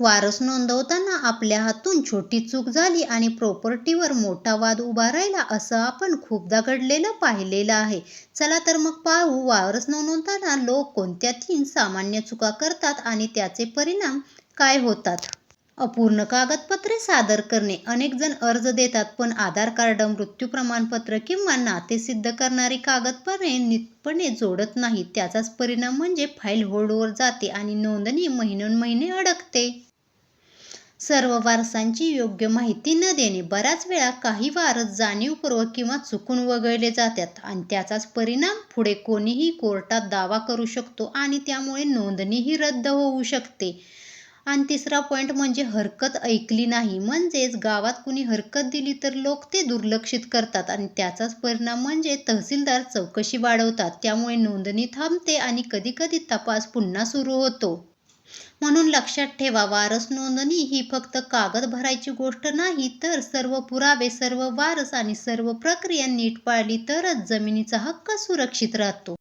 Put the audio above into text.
वारस नोंदवताना आपल्या हातून छोटी चूक झाली आणि प्रॉपर्टीवर मोठा वाद उभा राहिला असं आपण खूपदा घडलेलं पाहिलेलं आहे. चला तर मग पाहू वारस नोंदवताना लोक कोणत्या तीन सामान्य चुका करतात आणि त्याचे परिणाम काय होतात. अपूर्ण कागदपत्रे सादर करणे अनेक जण अर्ज देतात पण आधार कार्ड, मृत्यू प्रमाणपत्र किंवा नाते सिद्ध करणारी कागदपत्रे नीटपणे जोडत नाहीत. त्याचाच परिणाम म्हणजे फाईल होल्डवर जाते आणि नोंदणी महिनोन्महिने अडकते. सर्व वारसांची योग्य माहिती न देणे बऱ्याच वेळा काही वारस जाणीवपूर्वक किंवा चुकून वगळले जातात आणि त्याचाच परिणाम पुढे कोणीही कोर्टात दावा करू शकतो आणि त्यामुळे नोंदणीही रद्द होऊ शकते. आणि तिसरा पॉईंट म्हणजे हरकत ऐकली नाही. म्हणजेच गावात कुणी हरकत दिली तर लोक ते दुर्लक्षित करतात आणि त्याचाच परिणाम म्हणजे तहसीलदार चौकशी वाढवतात. त्यामुळे नोंदणी थांबते आणि कधीकधी तपास पुन्हा सुरू होतो. म्हणून लक्षात ठेवा वारस नोंदणी ही फक्त कागद भरायची गोष्ट नाही तर सर्व पुरावे, सर्व वारस आणि सर्व प्रक्रिया नीट पाळली तरच जमिनीचा हक्क सुरक्षित राहतो.